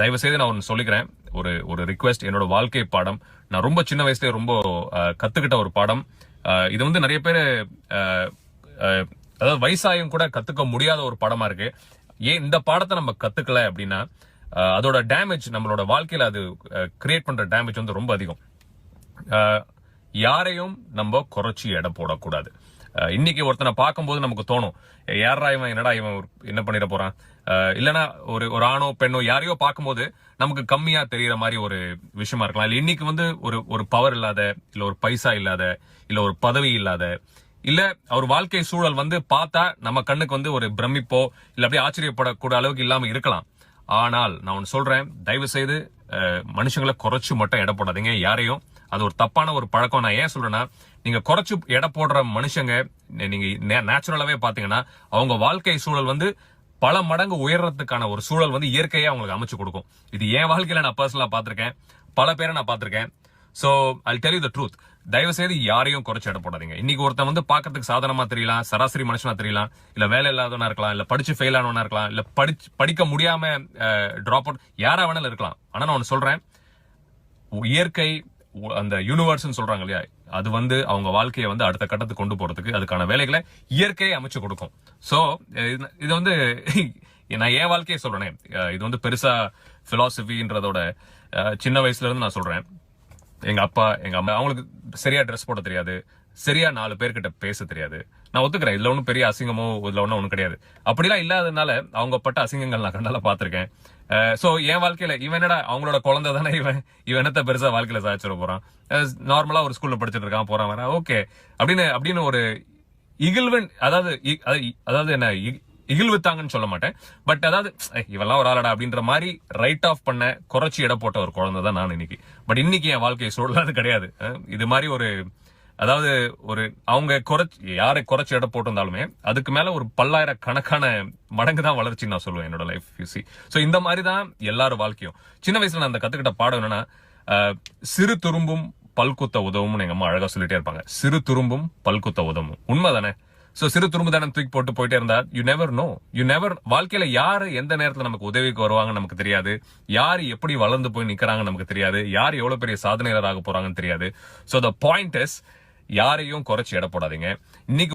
தயவு செய்து நான் ஒன்று சொல்லிக்கிறேன். ஒரு ஒரு ரிக்வெஸ்ட் என்னோட வாழ்க்கை பாடம். நான் ரொம்ப சின்ன வயசுலேயே ரொம்ப கற்றுக்கிட்ட ஒரு பாடம். இது வந்து நிறைய பேர் அதாவது வயசாயும் கூட கற்றுக்க முடியாத ஒரு படமாக இருக்கு. ஏன் இந்த பாடத்தை நம்ம கற்றுக்கல அப்படின்னா அதோட டேமேஜ் நம்மளோட வாழ்க்கையில் அது கிரியேட் பண்ணுற டேமேஜ் வந்து ரொம்ப அதிகம். யாரையும் நம்ம குறைச்சி எடை போடக்கூடாது. இன்னைக்கு ஒருத்தனை பார்க்கும்போது நமக்கு தோணும் யாரா இவன்? என்னடா இவன்? என்ன பண்ணிட போறான்? அஹ், இல்லனா ஒரு ஒரு ஆணோ பெண்ணோ யாரையோ பார்க்கும்போது நமக்கு கம்மியா தெரியற மாதிரி ஒரு விஷயமா இருக்கலாம். இல்ல இன்னைக்கு வந்து ஒரு ஒரு பவர் இல்லாத இல்ல ஒரு பைசா இல்லாத இல்ல ஒரு பதவி இல்லாத இல்ல அவர் வாழ்க்கை சூழல் வந்து பார்த்தா நம்ம கண்ணுக்கு வந்து ஒரு பிரமிப்போ இல்ல அப்படியே ஆச்சரியப்படக்கூட அளவுக்கு இல்லாம இருக்கலாம். ஆனால் நான் ஒன்று சொல்கிறேன் தயவு செய்து மனுஷங்களை குறைச்சி மட்டும் எடை போடாதீங்க. யாரையும் அது ஒரு தப்பான ஒரு பழக்கம். நான் ஏன் சொல்றேன்னா நீங்க குறைச்சு எடை போடுற மனுஷங்க நீங்க நேச்சுரலாவே பாத்தீங்கன்னா அவங்க வாழ்க்கை சூழல் வந்து பல மடங்கு உயர்றதுக்கான ஒரு சூழல் வந்து இயற்கையாக அவங்களுக்கு அமைச்சு கொடுக்கும். இது என் வாழ்க்கையில நான் பர்சனலாக பார்த்துருக்கேன் பல பேரை நான் பார்த்துருக்கேன் so I tell you the truth தயவு செய்து யாரையும் குறைச்சி இட போடாதீங்க. இன்னைக்கு ஒருத்தன் வந்து பார்க்கறதுக்கு சாதனமா தெரியலாம் சராசரி மனுஷனா தெரியலாம் இல்ல வேலை இல்லாதவனா இருக்கலாம் இல்ல படிச்சு ஃபெயில் ஆனவனா இருக்கலாம் இல்ல படிச்சு படிக்க முடியாம டிராப் அவுட் யாரா வேணாலும் இருக்கலாம். ஆனா நான் ஒன்று சொல்றேன். இயற்கை அந்த யூனிவர்ஸ்ன்னு சொல்றாங்க இல்லையா? அது வந்து அவங்க வாழ்க்கையை வந்து அடுத்த கட்டத்துக்கு கொண்டு போறதுக்கு அதுக்கான வேலைகளை இயற்கையை அமைச்சு கொடுக்கும். சோ இது வந்து நான் என் வாழ்க்கையை சொல்றேனே. இது வந்து பெருசா பிலாசபின்றதோட சின்ன வயசுல இருந்து நான் சொல்றேன். எங்கள் அப்பா எங்கள் அம்மா அவங்களுக்கு சரியாக ட்ரெஸ் போட தெரியாது. சரியா நாலு பேர்கிட்ட பேச தெரியாது. நான் ஒத்துக்கிறேன். இதில் ஒன்றும் பெரிய அசிங்கமோ இதில் ஒன்றும் ஒன்றும் கிடையாது. அப்படிலாம் இல்லாததுனால அவங்க பட்ட அசிங்கங்கள் நான் கண்டால பார்த்துருக்கேன். ஸோ என் வாழ்க்கையில் இவன் என்னடா அவங்களோட குழந்தை தானே இவன்? இவன் என்னத்த வாழ்க்கையில் வாழ்க்கையில சாதிச்சிட போகிறான் நார்மலாக ஒரு ஸ்கூலில் படிச்சிட்டு இருக்கான் போகிறான் வரேன் ஓகே அப்படின்னு அப்படின்னு ஒரு இகிழ்வன் அதாவது இ- அதாவது- அதாவது என்ன இ- இகிழ்வுத்தாங்கன்னு சொல்ல மாட்டேன். பட் அதாவது இவெல்லாம் ஒரு ஆளடா அப்படின்ற மாதிரி ரைட் ஆஃப் பண்ண குறைச்சி இட போட்ட ஒரு குழந்தை தான் நான் இன்னைக்கு. பட் இன்னைக்கு என் வாழ்க்கையை சூழலாது கிடையாது. இது மாதிரி ஒரு அதாவது ஒரு அவங்க குறைச்சி யாரை குறைச்சி இட போட்டிருந்தாலுமே அதுக்கு மேல ஒரு பல்லாயிரக்கணக்கான மடங்கு தான் வளர்ச்சி நான் சொல்லுவேன் என்னோட லைஃப் யூசி ஸோ இந்த மாதிரி தான் எல்லாரும் வாழ்க்கையும். சின்ன வயசுல நான் அந்த கத்துக்கிட்ட பாடம் என்னன்னா சிறு துரும்பும் பல்குத்த உதவும்னு எங்க அம்மா அழகா சொல்லிட்டே இருப்பாங்க. சிறு துரும்பும் பல்குத்த உதவும். உண்மைதானே சோ சிறு துரும்புதானம் தூக்கி போட்டு போயிட்டே இருந்தா you never know you never வாழ்க்கையில யாரு எந்த நேரத்துல நமக்கு உதவிக்கு வருவாங்க நமக்கு தெரியாது. யார் எப்படி வளர்ந்து போய் நிக்கிறாங்கன்னு நமக்கு தெரியாது. யார் எவ்வளவு பெரிய சாதனையாளராக போறாங்கன்னு தெரியாது. சோ த பாயிண்ட் இஸ் யாரையும் குறைச்சு எடப்படாதீங்க போடாதீங்க. இன்னைக்கு